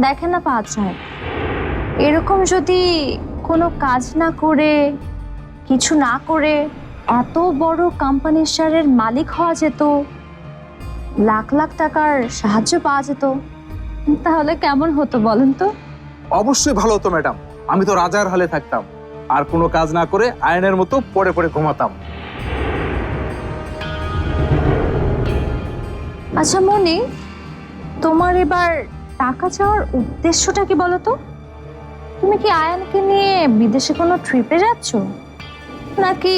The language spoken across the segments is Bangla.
দেখেন না পাঁচ সাহেব এরকম যদি কোনো কাজ না করে কিছু না করে এত বড় কোম্পানির শেয়ারের মালিক হওয়া যেত লাখ লাখ টাকার সাহায্য পাওয়া যেত তাহলে কেমন হতো বলেন তো? অবশ্যই ভালো হতো ম্যাডাম। আমি তো রাজার হালে থাকতাম। আর কোনো কাজ না করে আয়নের মতো পড়ে পড়ে ঘুমাতাম। আচ্ছা মনি তোমার এবার টাকা চাওয়ার উদ্দেশ্যটা কি বলো তো তুমি কি আয়ানকে নিয়ে বিদেশে কোনো ট্রিপে যাচ্ছ? নাকি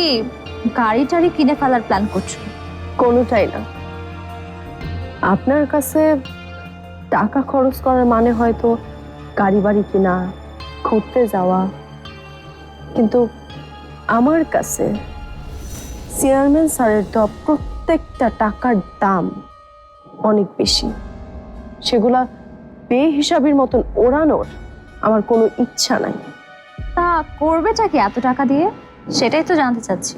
গাড়ি টাড়ি কিনে ফেলার প্ল্যান করছ? কোনোটাই না। আপনার কাছে টাকা খরচ করার মানে হয়তো গাড়ি বাড়ি কিনা, ঘুরতে যাওয়া। কিন্তু আমার কাছে চেয়ারম্যান স্যারের দেওয়া প্রত্যেকটা টাকার দাম অনেক বেশি। সেগুলা বে হিসাবের মতন ওড়ানোর আমার কোনো ইচ্ছা নাই। তা করবেটা কি এত টাকা দিয়ে? সেটাই তো জানতে চাচ্ছি।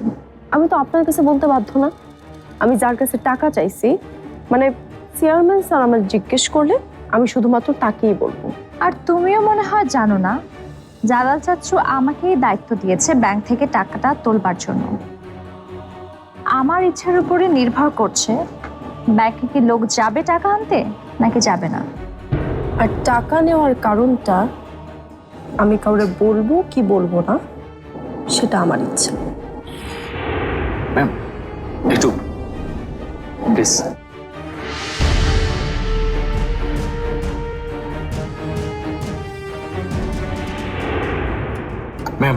আমি তো আপনার কাছে বলতে বাধ্য না। আমি যার কাছে টাকা চাইছি মানে চেয়ারম্যান স্যার আমার জিজ্ঞেস করলে আমি শুধুমাত্র তাকেই বলব। আর তুমিও মনে হয় জানো না জালাল চাচ্ছু আমাকেই দায়িত্ব দিয়েছে ব্যাংক থেকে টাকাটা তোলবার জন্য। আমার ইচ্ছার উপরে নির্ভর করছে ব্যাংকে কি লোক যাবে টাকা আনতে নাকি যাবে না। আর টাকা নেওয়ার কারণটা আমি কাউরে বলব কি বলব না, সেটা আমার ইচ্ছা। ম্যাম, একটু প্লিজ। ম্যাম,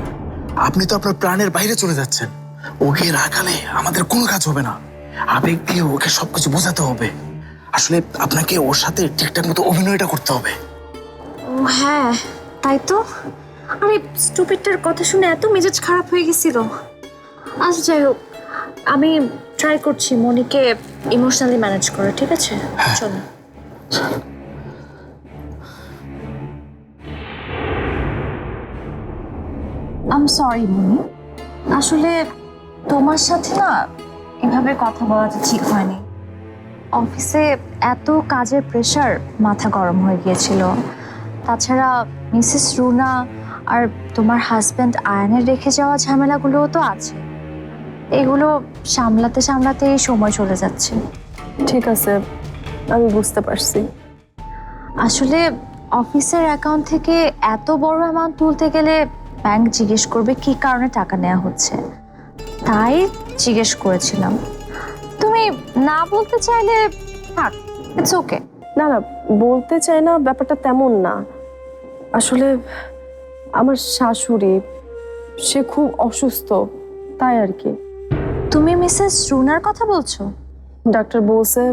আপনি তো আপনার প্রাণের বাইরে চলে যাচ্ছেন। ওকে রাখালে আমাদের কোনো কাজ হবে না। আবেগ দিয়ে ওকে সবকিছু বোঝাতে হবে। আসলে আপনাকে ওর সাথে ঠিকঠাক মতো অভিনয়টা করতে হবে। ও হ্যাঁ তাই তো? আরে স্টুপিডটার কথা শুনে এত মেজাজ খারাপ হয়ে গেছিল। আচ্ছা যাই হোক আমি ট্রাই করছি মনিকে ইমোশনালি ম্যানেজ করে ঠিক আছে? চলো। I'm sorry Moni. আসলে তোমার সাথে না এভাবে কথা বলাটা ঠিক হয়নি। অফিসে এত কাজের প্রেশার মাথা গরম হয়ে গিয়েছিল। তাছাড়া মিসেস রুনা আর তোমার হাজব্যান্ড আয়নের রেখে যাওয়া ঝামেলাগুলোও তো আছে। এগুলো সামলাতে সামলাতেই সময় চলে যাচ্ছে। ঠিক আছে আমি বুঝতে পারছি। আসলে অফিসের অ্যাকাউন্ট থেকে এত বড় অ্যামাউন্ট তুলতে গেলে ব্যাংক জিজ্ঞেস করবে কি কারণে টাকা নেওয়া হচ্ছে। তাই জিজ্ঞেস করেছিলাম। তুমি না বলতে চাইলে থাক ইটস ওকে না না বলতে চাই না ব্যাপারটা তেমন না। আসলে আমার শাশুড়ি সে খুব অসুস্থ তাই আর কি। তুমি মিসেস রুনার কথা বলছো? ডাক্তার বলছে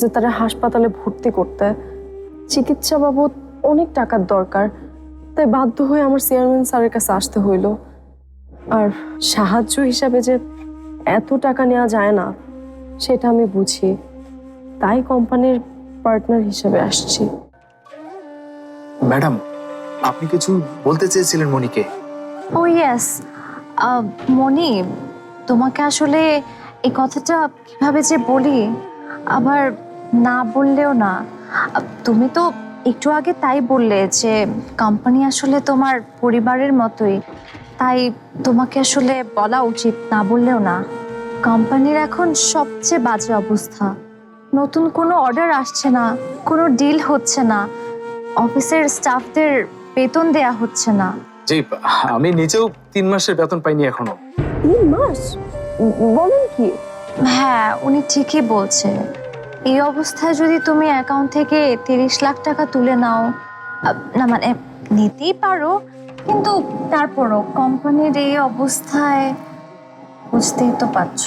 যে তারা হাসপাতালে ভর্তি করতে। চিকিৎসা বাবদ অনেক টাকার দরকার তাই বাধ্য হয়ে আমার চেয়ারম্যান স্যারের কাছে আসতে হইল। আর সাহায্য হিসাবে যে এত টাকা নেওয়া যায় না সেটা আমি বুঝি। তাই কোম্পানির পার্টনার হিসেবে আসছি। ম্যাডাম আপনি কিছু বলতে চেয়েছিলেন মনিকে ও ইয়েস মনি তোমাকে আসলে এই কথাটা কীভাবে যে বলি আবার না বললেও না। তুমি তো একটু আগে তাই বললে যে কোম্পানি আসলে তোমার পরিবারের মতোই তাই তোমাকে আসলে বলা উচিত না বললেও না। কোম্পানির এখন সবচেয়ে বাজে অবস্থা। নতুন কোনো অর্ডার আসছে না কোনো ডিল হচ্ছে না অফিসের স্টাফদের বেতন দেয়া হচ্ছে না। জি আমি নিজেও তিন মাসের বেতন পাইনি এখনও। তিন মাস? বলেন কি? হ্যাঁ উনি ঠিকই বলছে এই অবস্থায় যদি তুমি অ্যাকাউন্ট থেকে তিরিশ লাখ টাকা তুলে নাও না মানে নিতেই পারো কিন্তু তারপরও কোম্পানির এই অবস্থায় বুঝতেই তো পারছ।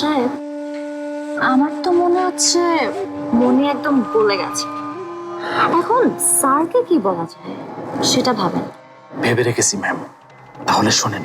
সাহেব আমার তো মনে হচ্ছে মনে একদম গলে গেছে। এখন স্যারকে কি বলা যায় সেটা ভাবেন। ভেবে রেখেছি ম্যাম। তাহলে শোনেন।